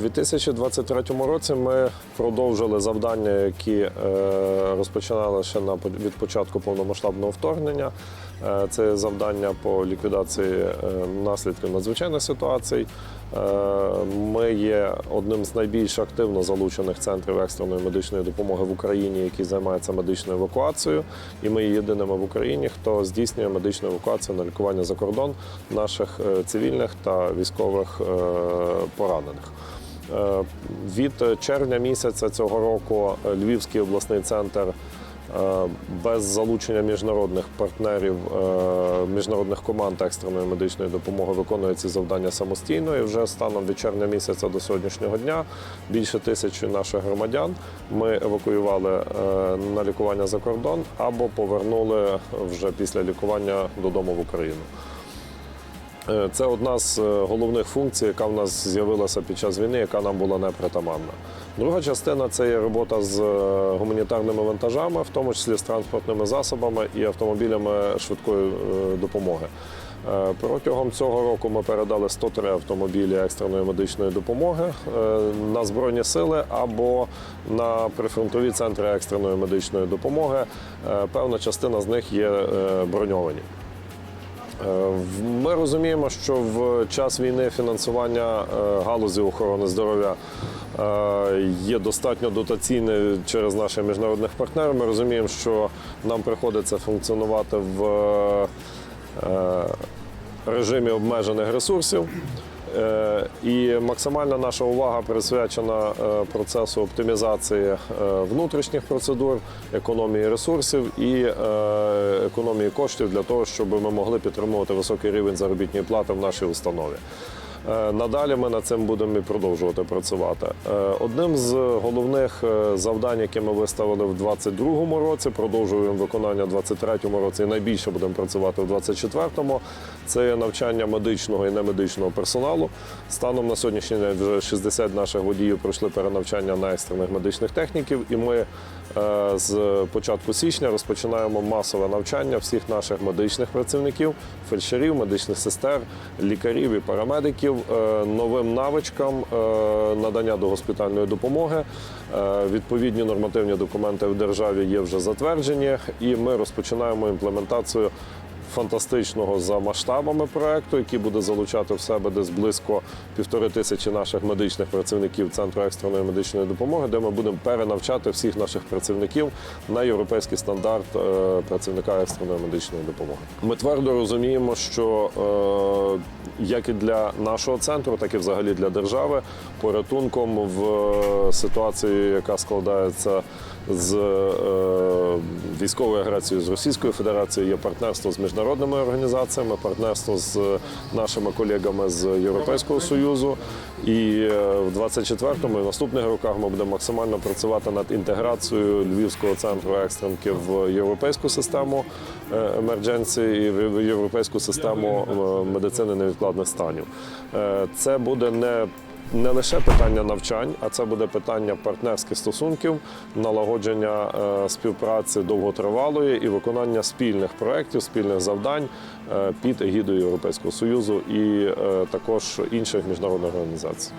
2023 році ми продовжили завдання, які е, розпочинали ще на від початку повномасштабного вторгнення. Е, Це завдання по ліквідації е, наслідків надзвичайних ситуацій. Ми є одним з найбільш активно залучених центрів екстреної медичної допомоги в Україні, які займаються медичною евакуацією. І ми є єдиними в Україні, хто здійснює медичну евакуацію на лікування за кордон наших цивільних та військових поранених. Е, Від червня місяця цього року е, Львівський обласний центр е, без залучення міжнародних партнерів, міжнародних команд екстреної медичної допомоги виконує ці завдання самостійно. І вже станом від червня місяця до сьогоднішнього дня більше тисячі наших громадян ми евакуювали на лікування за кордон або повернули вже після лікування додому в Україну. Е, Це одна з е, головних функцій, яка в нас з'явилася під час війни, яка нам була непритаманна. Друга частина це є робота з е, гуманітарними вантажами, в тому числі з транспортними засобами і автомобілями швидкої допомоги. Протягом цього року ми передали 103 автомобілі екстреної медичної допомоги на збройні сили або на прифронтові центри екстреної медичної допомоги. Певна частина з них є броньовані. Е, Ми розуміємо, що в час війни фінансування е, галузі охорони здоров'я е, є достатньо дотаційне через наших міжнародних партнерів. Ми розуміємо, що нам приходиться функціонувати в режимі обмежених ресурсів. Е, І максимальна наша увага присвячена е, процесу оптимізації е, внутрішніх процедур, економії ресурсів і економії коштів для того, щоб ми могли підтримувати високий рівень заробітної плати в нашій установі. Е, Надалі ми над цим будемо і продовжувати працювати. Е, Одним з головних е, завдань, які ми виставили в 2022 році, продовжуємо виконання в 2023 році і найбільше будемо працювати в 2024, це навчання медичного і немедичного персоналу. Станом на сьогоднішній день вже 60 наших водіїв пройшли перенавчання на екстрених медичних техніків, і ми з початку січня розпочинаємо масове навчання всіх наших медичних працівників, фельдшерів, медичних сестер, лікарів і парамедиків е, новим навичкам надання до госпітальної допомоги. Е, Відповідні нормативні документи в державі є вже затверджені, і ми розпочинаємо імплементацію фантастичного за масштабами проекту, який буде залучати в себе десь близько півтори тисячі наших медичних працівників Центру екстреної медичної допомоги, де ми будемо перенавчати всіх наших працівників на європейський стандарт е, працівника екстреної медичної допомоги. Ми твердо розуміємо, що е, як і для нашого центру, так і взагалі для держави порятунком в е, ситуації, яка складається з військовою агресією з Російською Федерацією, є партнерство з міжнародними організаціями, партнерство з нашими колегами з Європейського Союзу. І е, в 24-му і в наступних роках ми будемо максимально працювати над інтеграцією Львівського центру екстренки в європейську систему е, емердженції і в європейську систему е, медицини невідкладних станів. Е, Це буде не не лише питання навчань, а це буде питання партнерських стосунків, налагодження е, співпраці довготривалої і виконання спільних проєктів, спільних завдань е, під егідою Європейського союзу і е, також інших міжнародних організацій.